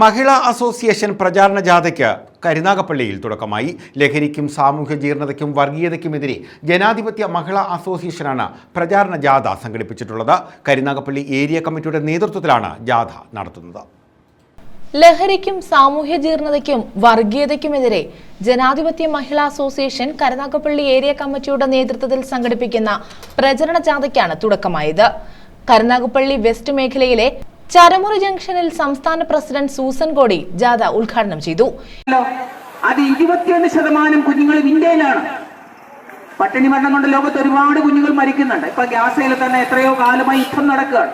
മഹിളാ association പ്രചാരണ ജാഥയ്ക്ക് കരുനാഗപ്പള്ളിയിൽ തുടക്കമായി. ലഹരിക്കും സാമൂഹ്യ ജീർണതയ്ക്കും വർഗീയതയ്ക്കുമെതിരെ ജനാധിപത്യ മഹിളാ അസോസിയേഷനാണ് പ്രചാരണ ജാഥ സംഘടിപ്പിച്ചിട്ടുള്ളത്. കരുനാഗപ്പള്ളി ഏരിയ കമ്മിറ്റിയുടെ നേതൃത്വത്തിലാണ് ജാഥ നടത്തുന്നത്. ലഹരിക്കും സാമൂഹ്യ ജീർണതയ്ക്കും വർഗീയതയ്ക്കുമെതിരെ ജനാധിപത്യ മഹിളാ അസോസിയേഷൻ കരുനാഗപ്പള്ളി ഏരിയ കമ്മിറ്റിയുടെ നേതൃത്വത്തിൽ സംഘടിപ്പിക്കുന്ന പ്രചരണ ജാഥയ്ക്കാണ് തുടക്കമായത്. കരുനാഗപ്പള്ളി വെസ്റ്റ് മേഖലയിലെ ചരമുറി ജംഗ്ഷനിൽ സംസ്ഥാന പ്രസിഡന്റ് സൂസൻ കോടി ജാഥ ഉദ്ഘാടനം ചെയ്തു. അത് ഇരുപത്തിയൊന്ന് ശതമാനം കുഞ്ഞുങ്ങൾ ഇന്ത്യയിലാണ്. പട്ടിണി മരണം കൊണ്ട് ലോകത്ത് ഒരുപാട് കുഞ്ഞുങ്ങൾ മരിക്കുന്നുണ്ട്. ഇപ്പൊ ഗ്യാസയിൽ തന്നെ എത്രയോ കാലമായി യുദ്ധം നടക്കുകയാണ്.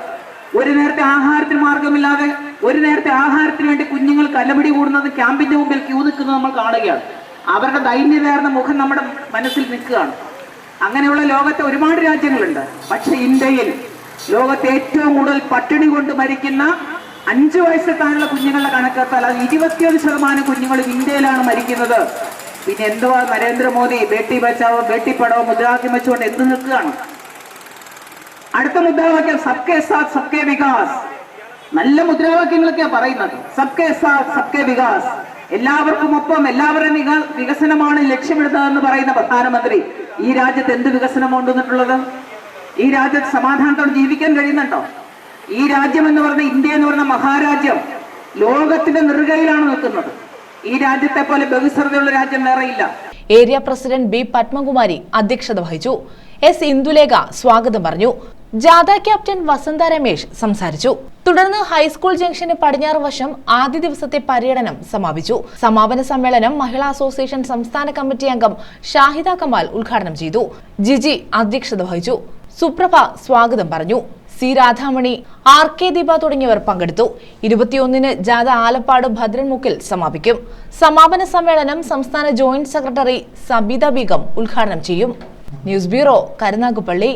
ഒരു നേരത്തെ ആഹാരത്തിന് മാർഗമില്ലാതെ ഒരു നേരത്തെ ആഹാരത്തിന് വേണ്ടി കുഞ്ഞുങ്ങൾ കല്ലപിടി കൂടുന്നത് ക്യാമ്പിന്റെ മുമ്പിൽ ക്യൂ നിൽക്കുന്നത് നമ്മൾ കാണുകയാണ്. അവരുടെ ദൈന്യതയാർന്ന മുഖം നമ്മുടെ മനസ്സിൽ നിൽക്കുകയാണ്. അങ്ങനെയുള്ള ലോകത്തെ ഒരുപാട് രാജ്യങ്ങളുണ്ട്. പക്ഷെ ഇന്ത്യയിൽ ലോകത്തെ ഏറ്റവും കൂടുതൽ പട്ടിണി കൊണ്ട് മരിക്കുന്ന അഞ്ചു വയസ്സിൽ താഴെയുള്ള കുഞ്ഞുങ്ങളുടെ കണക്കെടുത്താൽ അത് ഇരുപത്തിയൊന്ന് ശതമാനം കുഞ്ഞുങ്ങൾ ഇന്ത്യയിലാണ് മരിക്കുന്നത്. പിന്നെ എന്തുവാ നരേന്ദ്രമോദി ബേട്ടി ബച്ചാവോ ബേട്ടി പടവോ മുദ്രാവാക്യം വെച്ചുകൊണ്ട് എന്ത് നിൽക്കുകയാണ്? അടുത്ത മുദ്രാവാക്യം സബ്കെ സാത്ത് സബ്കെ വികാസ്. നല്ല മുദ്രാവാക്യങ്ങളൊക്കെയാ പറയുന്നത്. സബ്കെ സാത്ത് സബ്കെ വികാസ്. എല്ലാവർക്കും ഒപ്പം എല്ലാവരുടെ വിക- വികസനമാണ് ലക്ഷ്യമിടുന്നതെന്ന് പറയുന്ന പ്രധാനമന്ത്രി. ഈ രാജ്യത്ത് എന്ത് വികസനം കൊണ്ടുവന്നിട്ടുള്ളത് ഈ രാജ്യത്ത് സമാധാനത്തോടെ ജീവിക്കാൻ കഴിയുന്നുണ്ടോ? ഈ രാജ്യം എന്ന് പറഞ്ഞ ഇന്ത്യ എന്ന് പറഞ്ഞ മഹാരാജ്യം ലോകത്തിന്റെ നെറുകയിലാണ് നിൽക്കുന്നത്. ഈ രാജ്യത്തെ പോലെ ബഹുസ്വരതയുള്ള രാജ്യം വേറെയില്ല ഏരിയ പ്രസിഡന്റ് ബി പത്മകുമാരി അധ്യക്ഷത വഹിച്ചു. എസ് ഇന്ദുലേഖ സ്വാഗതം പറഞ്ഞു. ജാഥ ക്യാപ്റ്റൻ വസന്ത രമേശ് സംസാരിച്ചു. തുടർന്ന് ഹൈസ്കൂൾ ജംഗ്ഷന് പടിഞ്ഞാറ് വശം ആദ്യ ദിവസത്തെ പര്യടനം സമാപിച്ചു. സമാപന സമ്മേളനം മഹിളാ അസോസിയേഷൻ സംസ്ഥാന കമ്മിറ്റി അംഗം ഷാഹിദ കമാൽ ഉദ്ഘാടനം ചെയ്തു. ജിജി അധ്യക്ഷത വഹിച്ചു. സുപ്രഭ സ്വാഗതം പറഞ്ഞു. C Radhamani R K Deepa തുടങ്ങിയവർ പങ്കെടുത്തു. ഇരുപത്തിയൊന്നിന് ജാഥ ആലപ്പാട് ഭദ്രൻമുക്കിൽ സമാപിക്കും. സമാപന സമ്മേളനം സംസ്ഥാന ജോയിന്റ് സെക്രട്ടറി സബിത ബീഗം ഉദ്ഘാടനം ചെയ്യും. News bureau Karunagappally.